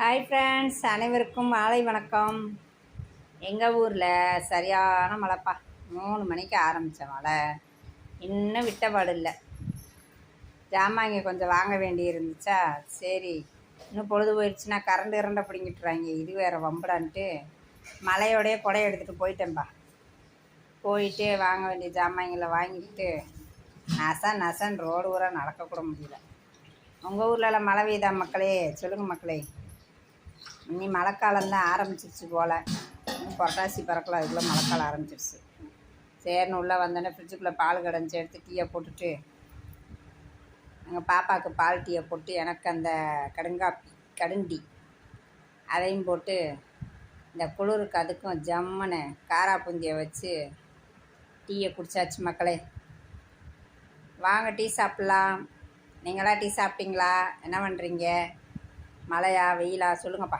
Hi friends அனைவருக்கும் மாலை வணக்கம். எங்கள் ஊரில் சரியான மழைப்பா. மூணு மணிக்கு ஆரம்பித்த மழை. இன்னும் விட்டபாடு இல்லை. ஜாமாங்க கொஞ்சம் வாங்க வேண்டி இருந்துச்சா சரி. இன்னும் பொழுது போயிடுச்சுன்னா கரண்ட் இரண்ட பிடிங்கிட்டுறாங்க. இது வேறு வம்புடான்ட்டு. மலையோடைய குடைய எடுத்துகிட்டு போயிட்டேன்ப்பா போயிட்டு வாங்க வேண்டிய ஜாமான்களை வாங்கிட்டு நச நசன் ரோடு ஊராக நடக்கக்கூட முடியல. உங்கள் ஊர்லலாம் மழை பெய்தா மக்களே? சொல்லுங்கள் மக்களே. இனி மழைக்காலம் தான் ஆரம்பிச்சிருச்சு போல். புரட்டாசி பறக்கல அதுக்குள்ளே மழைக்காலம் ஆரம்பிச்சிருச்சு. சரின்னு உள்ளே வந்தோடனே ஃப்ரிட்ஜுக்குள்ளே பால் கடைஞ்சி எடுத்து டீயை போட்டுட்டு எங்கள் பாப்பாவுக்கு பால் டீயை போட்டு எனக்கு அந்த கடுங்காப்பி கடுண்டி அதையும் போட்டு இந்த குளிருக்கு அதுக்கும் ஜம்முன்னு காராப்பூந்தியை வச்சு டீயை குடிச்சாச்சு மக்களே. வாங்க டீ சாப்பிட்லாம். நீங்களாம் டீ சாப்பிட்டீங்களா? என்ன பண்ணுறீங்க மழையா வெயிலா? சொல்லுங்கப்பா.